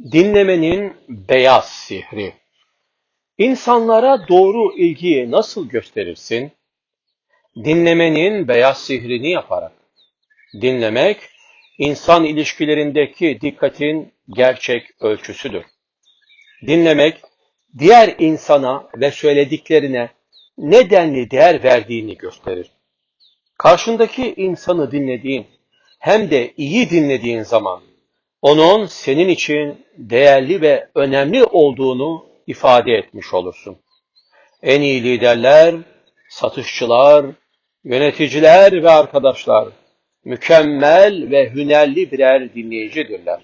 Dinlemenin beyaz sihri. İnsanlara doğru ilgiyi nasıl gösterirsin? Dinlemenin beyaz sihrini yaparak. Dinlemek, insan ilişkilerindeki dikkatin gerçek ölçüsüdür. Dinlemek, diğer insana ve söylediklerine nedenli değer verdiğini gösterir. Karşındaki insanı dinlediğin, hem de iyi dinlediğin zaman, onun senin için değerli ve önemli olduğunu ifade etmiş olursun. En iyi liderler, satışçılar, yöneticiler ve arkadaşlar mükemmel ve hünerli birer dinleyicidirler.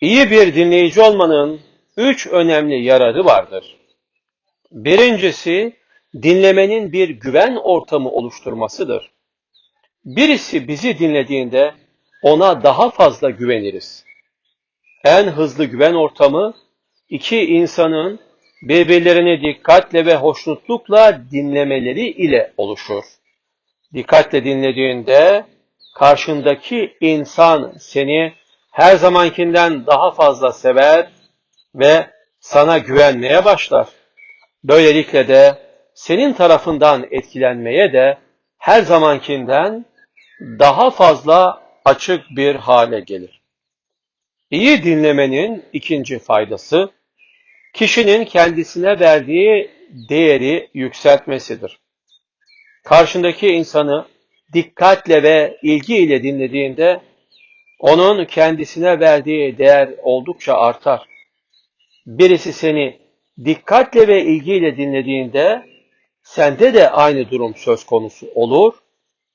İyi bir dinleyici olmanın üç önemli yararı vardır. Birincisi, dinlemenin bir güven ortamı oluşturmasıdır. Birisi bizi dinlediğinde ona daha fazla güveniriz. En hızlı güven ortamı iki insanın birbirlerini dikkatle ve hoşnutlukla dinlemeleri ile oluşur. Dikkatle dinlediğinde karşındaki insan seni her zamankinden daha fazla sever ve sana güvenmeye başlar. Böylelikle de senin tarafından etkilenmeye de her zamankinden daha fazla açık bir hale gelir. İyi dinlemenin ikinci faydası, kişinin kendisine verdiği değeri yükseltmesidir. Karşındaki insanı dikkatle ve ilgiyle dinlediğinde, onun kendisine verdiği değer oldukça artar. Birisi seni dikkatle ve ilgiyle dinlediğinde, sende de aynı durum söz konusu olur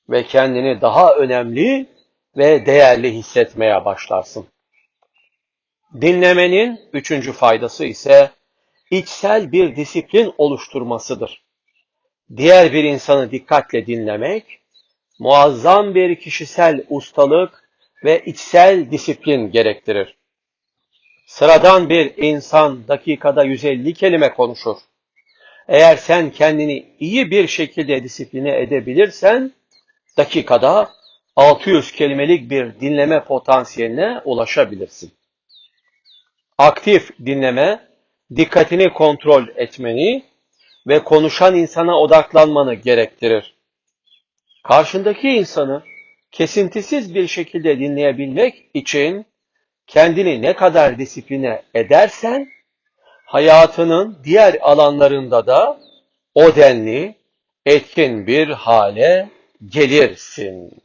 ve kendini daha önemli ve değerli hissetmeye başlarsın. Dinlemenin üçüncü faydası ise içsel bir disiplin oluşturmasıdır. Diğer bir insanı dikkatle dinlemek, muazzam bir kişisel ustalık ve içsel disiplin gerektirir. Sıradan bir insan dakikada 150 kelime konuşur. Eğer sen kendini iyi bir şekilde disipline edebilirsen, dakikada 600 kelimelik bir dinleme potansiyeline ulaşabilirsin. Aktif dinleme, dikkatini kontrol etmeni ve konuşan insana odaklanmanı gerektirir. Karşındaki insanı kesintisiz bir şekilde dinleyebilmek için kendini ne kadar disipline edersen, hayatının diğer alanlarında da o denli etkin bir hale gelirsin.